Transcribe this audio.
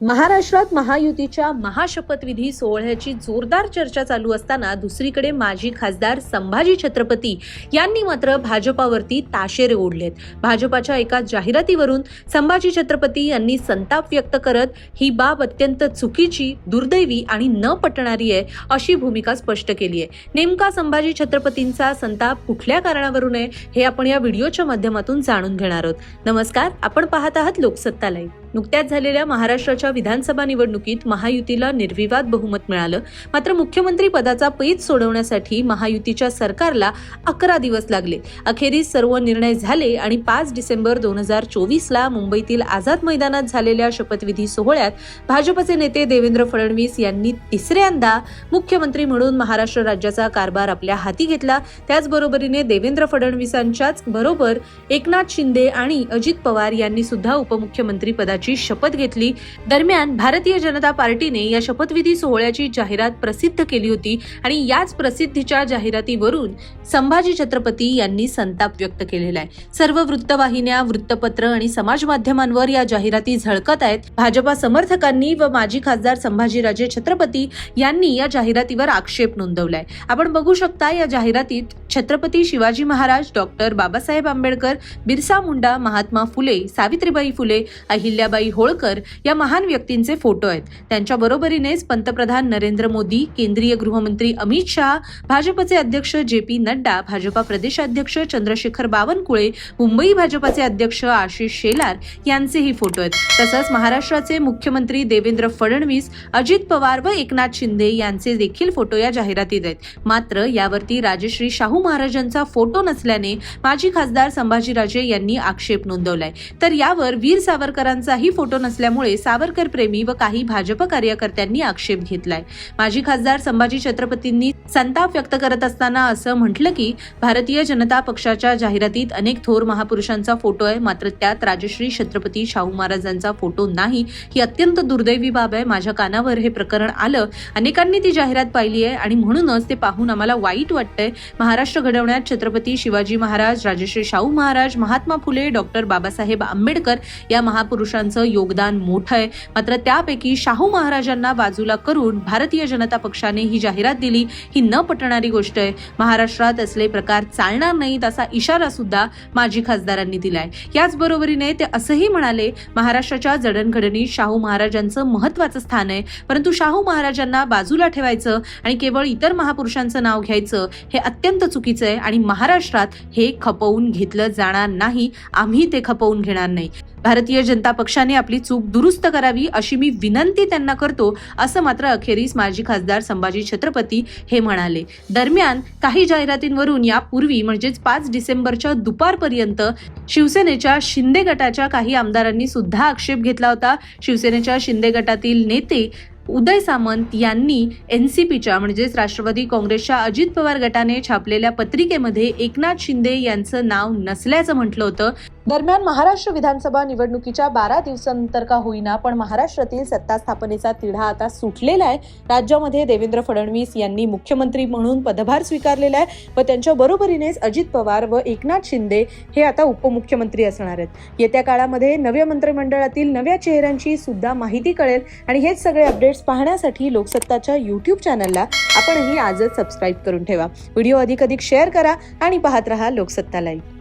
महाराष्ट्रात महायुतीच्या महाशपथविधी सोहळ्याची जोरदार चर्चा चालू असताना दुसरीकडे माजी खासदार संभाजी छत्रपती यांनी मात्र भाजपावरती ताशेरे ओढलेत. भाजपाच्या एका जाहिरातीवरून संभाजी छत्रपती यांनी संताप व्यक्त करत ही बाब अत्यंत चुकीची दुर्दैवी आणि न पटणारी आहे अशी भूमिका स्पष्ट केली आहे. नेमका संभाजी छत्रपतींचा संताप कुठल्या कारणावरून आहे हे आपण या व्हिडिओच्या माध्यमातून जाणून घेणार आहोत. नमस्कार आपण पाहत आहात लोकसत्ता लाईव्ह. नुकत्याच झालेल्या महाराष्ट्राच्या विधानसभा निवडणुकीत महायुतीला निर्विवाद बहुमत मिळालं. मात्र मुख्यमंत्री पदाचा पेच सोडवण्यासाठी महायुतीच्या सरकारला अकरा दिवस लागले. अखेरीस सर्व निर्णय झाले आणि पाच डिसेंबर दोन हजार चोवीसला मुंबईतील आझाद मैदानात झालेल्या शपथविधी सोहळ्यात भाजपचे नेते देवेंद्र फडणवीस यांनी तिसऱ्यांदा मुख्यमंत्री म्हणून महाराष्ट्र राज्याचा कारभार आपल्या हाती घेतला. त्याचबरोबरीने देवेंद्र फडणवीसांच्याच बरोबर एकनाथ शिंदे आणि अजित पवार यांनी सुद्धा उपमुख्यमंत्री पदाची शपथ घेतली. दरम्यान भारतीय जनता पार्टीने या शपथविधी सोहळ्याची जाहिरात प्रसिद्ध केली होती आणि याच प्रसिद्धीच्या जाहिरातीवरून संभाजी छत्रपती यांनी संताप व्यक्त केलेला आहे. सर्व वृत्तवाहिन्या वृत्तपत्र आणि समाज माध्यमांवर या जाहिराती झळकत आहेत. भाजपा समर्थकांनी व माजी खासदार संभाजीराजे छत्रपती यांनी या जाहिरातीवर आक्षेप नोंदवलाय. आपण बघू शकता या जाहिरातीत छत्रपती शिवाजी महाराज डॉक्टर बाबासाहेब आंबेडकर बिरसा मुंडा महात्मा फुले सावित्रीबाई फुले अहिल्याबाई होळकर या महान व्यक्तींचे फोटो आहेत. त्यांच्या बरोबरीनेच पंतप्रधान नरेंद्र मोदी केंद्रीय गृहमंत्री अमित शहा भाजपचे अध्यक्ष जे पी नड्डा भाजपा प्रदेशाध्यक्ष चंद्रशेखर बावनकुळे मुंबई भाजपाचे अध्यक्ष आशिष शेलार यांचेही फोटो आहेत. तसंच महाराष्ट्राचे मुख्यमंत्री देवेंद्र फडणवीस अजित पवार व एकनाथ शिंदे यांचे देखील फोटो या जाहिरातीत आहेत. मात्र यावरती राजश्री शाहू महाराजांचा फोटो नसल्याने माजी खासदार संभाजीराजे यांनी आक्षेप नोंदवलाय. तर यावर वीर सावरकरांचाही फोटो नसल्यामुळे सावरकर प्रेमी व काही भाजप कार्यकर्त्यांनी आक्षेप घेतलाय. माजी खासदार संभाजी छत्रपतींनी संताप व्यक्त करत असताना असं म्हटलं की भारतीय जनता पक्षाच्या जाहिरातीत अनेक थोर महापुरुषांचा फोटो आहे मात्र त्यात राजश्री छत्रपती शाहू महाराजांचा फोटो नाही ही अत्यंत दुर्दैवी बाब आहे. माझ्या कानावर हे प्रकरण आलं अनेकांनी ती जाहिरात पाहिली आहे आणि म्हणूनच ते पाहून आम्हाला वाईट वाटतंय. महाराष्ट्र घडवण्यात छत्रपती शिवाजी महाराज राजश्री शाहू महाराज महात्मा फुले डॉक्टर बाबासाहेब आंबेडकर या महापुरुषांचं योगदान मोठं आहे. मात्र त्यापैकी शाहू महाराजांना बाजूला करून भारतीय जनता पक्षाने ही जाहिरात दिली. ही न पटणारी गोष्ट आहे. महाराष्ट्रात असले प्रकार चालणार नाहीत असा इशारा सुद्धा माजी खासदारांनी दिलाय. याचबरोबरीने ते असंही म्हणाले महाराष्ट्राच्या जडणघडणीत शाहू महाराजांचं महत्वाचं स्थान आहे. परंतु शाहू महाराजांना बाजूला ठेवायचं आणि केवळ इतर महापुरुषांचं नाव घ्यायचं हे अत्यंत चुकीचं आहे आणि महाराष्ट्रात हे खपवून घेतलं जाणार नाही. आम्ही ते खपवून घेणार नाही. भारतीय जनता पक्षाने आपली चूक दुरुस्त करावी अशी मी विनंती त्यांना करतो असं मात्र अखेरीस माजी खासदार संभाजी छत्रपती हे म्हणाले. दरम्यान काही जाहिरातींवरून यापूर्वी म्हणजेच पाच डिसेंबरच्या दुपारपर्यंत शिवसेनेच्या शिंदे गटाच्या काही आमदारांनी सुद्धा आक्षेप घेतला होता. शिवसेनेच्या शिंदे गटातील नेते उदय सामंत यांनी एन सी पीच्या म्हणजेच राष्ट्रवादी काँग्रेसच्या अजित पवार गटाने छापलेल्या पत्रिकेमध्ये एकनाथ शिंदे यांचं नाव नसल्याचं म्हटलं होतं. दरम्यान महाराष्ट्र विधानसभा निवडणुकीच्या बारा दिवसानंतर का होईना पण महाराष्ट्रातील सत्ता स्थापनेचा तिढा आता सुटलेला आहे. राज्यामध्ये देवेंद्र फडणवीस यांनी मुख्यमंत्री म्हणून पदभार स्वीकारलेला आहे व त्यांच्या बरोबरीनेच अजित पवार व एकनाथ शिंदे हे आता उपमुख्यमंत्री असणार आहेत. येत्या काळामध्ये नव्या मंत्रिमंडळातील नव्या चेहऱ्यांची सुद्धा माहिती कळेल आणि हेच सगळे अपडेट्स पाहण्यासाठी लोकसत्ताच्या यूट्यूब चॅनलला आपणही आजच सबस्क्राईब करून ठेवा. व्हिडिओ अधिक अधिक शेअर करा आणि पाहत रहा लोकसत्ता लाईव्ह